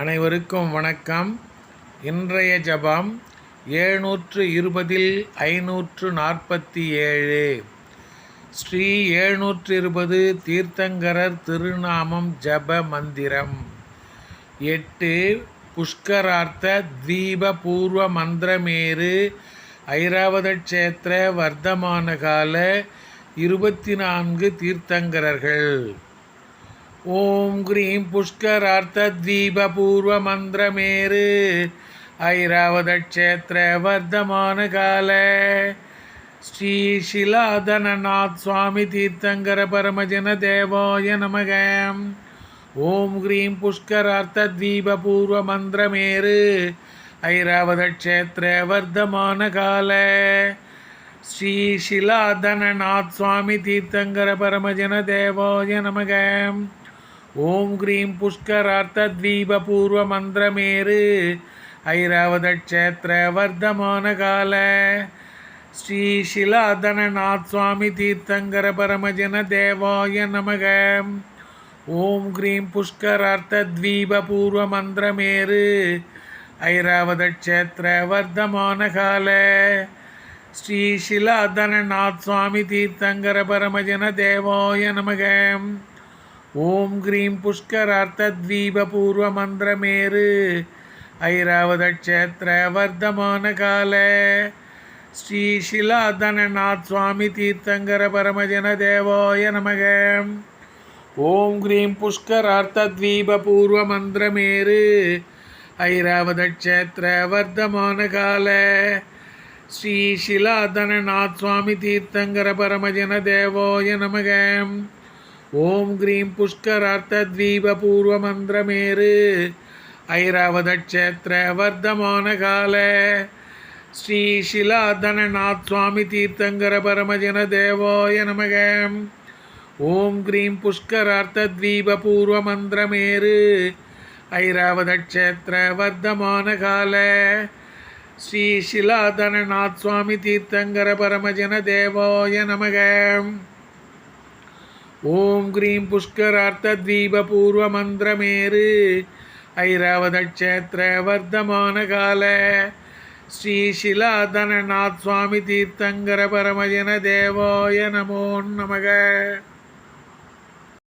அனைவருக்கும் வணக்கம். இன்றைய ஜபம் ஏழ்நூற்று இருபதில் ஐநூற்று நாற்பத்தி ஏழு ஸ்ரீ ஏழ்நூற்று இருபது தீர்த்தங்கரர் திருநாமம் ஜப மந்திரம். எட்டு புஷ்கரார்த்த தீப பூர்வ மந்திரமேரு ஐராவத க்ஷேத்திர வர்த்தமான கால இருபத்தி நான்கு தீர்த்தங்கரர்கள். ॐ ह्रीं पुष्करार्थद्वीपपूर्वमन्त्रमेरु ऐरावतक्षेत्रवर्धमानकाल श्रीशिलाधननाथस्वामितीर्थङ्करपरमजनदेवाय नमः ॐ ह्रीं पुष्करार्थद्वीपपूर्वमन्त्रमेरु ऐरावतक्षेत्रवर्धमानकाल श्रीशिलाधननाथस्वामितीर्थङ्करपरमजनदेवाय नमः ஓம் கிரீம் புஷ்கரார்த்தத்வீபூர்வமந்திரமேரு ஐராவதக்ஷேத்திர வர்த்தமான கால ஸ்ரீ ஷிலாதனநாத் சுவாமி தீர்த்தங்கர பரமஜன தேவாய நமக. ஓம் கிரீம் புஷ்கரார்த்தத்வீபூர்வமந்திரமேரு ஐராவதக்ஷேத்திர வர்த்தமான கால ஸ்ரீ ஷிலாதனநாத் சுவாமி தீர்த்தங்கர பரமஜன தேவாய நமகம் ஓம் கிரீம் புஷ்கரார்த்தத்வீபபூர்வமந்திரமேரு ஐராவதக்ஷேத்திர வர்த்தமான கால ஸ்ரீ ஷிலாதனநாத் சுவாமி தீர்த்தங்கர பரமஜன தேவாய நமக. ஓம் கிரீம் புஷ்கரார்த்தத்வீபபூர்வமந்திரமேரு ஐராவதக்ஷேத்திர வர்த்தமான கால ஸ்ரீ ஷிலாதனநாத் சுவாமி தீர்த்தங்கர பரமஜன தேவாய நமகம் ஓம் கிரீம் புஷ்கரார்த்தத்வீபூர்வமந்திரமேரு ஐராவதக்ஷேத்திர வர்த்தமான கால. ஸ்ரீ தனநாத் சுவாமி தீர்த்தங்கர பரமஜன தேவோய நமக. ஓம் கிரீம் புஷ்கரார்த்தத்வீபூர்வமந்திரமேரு ஐராவதக்ஷேத்திர வர்த்தமான கால. ஸ்ரீ தனநாத் சுவாமி தீர்த்தங்கர பரமஜன தேவோய நமகம் ஓம் கிரீம் புஷ்கரார்த்தத்வீபூர்வமந்திரமேரு ஐராவதக்ஷேத்திர வர்த்தமான கால. ஸ்ரீ சிலாதனநாத் சுவாமி தீர்த்தங்கர பரமஜன தேவாய நமோ நமக.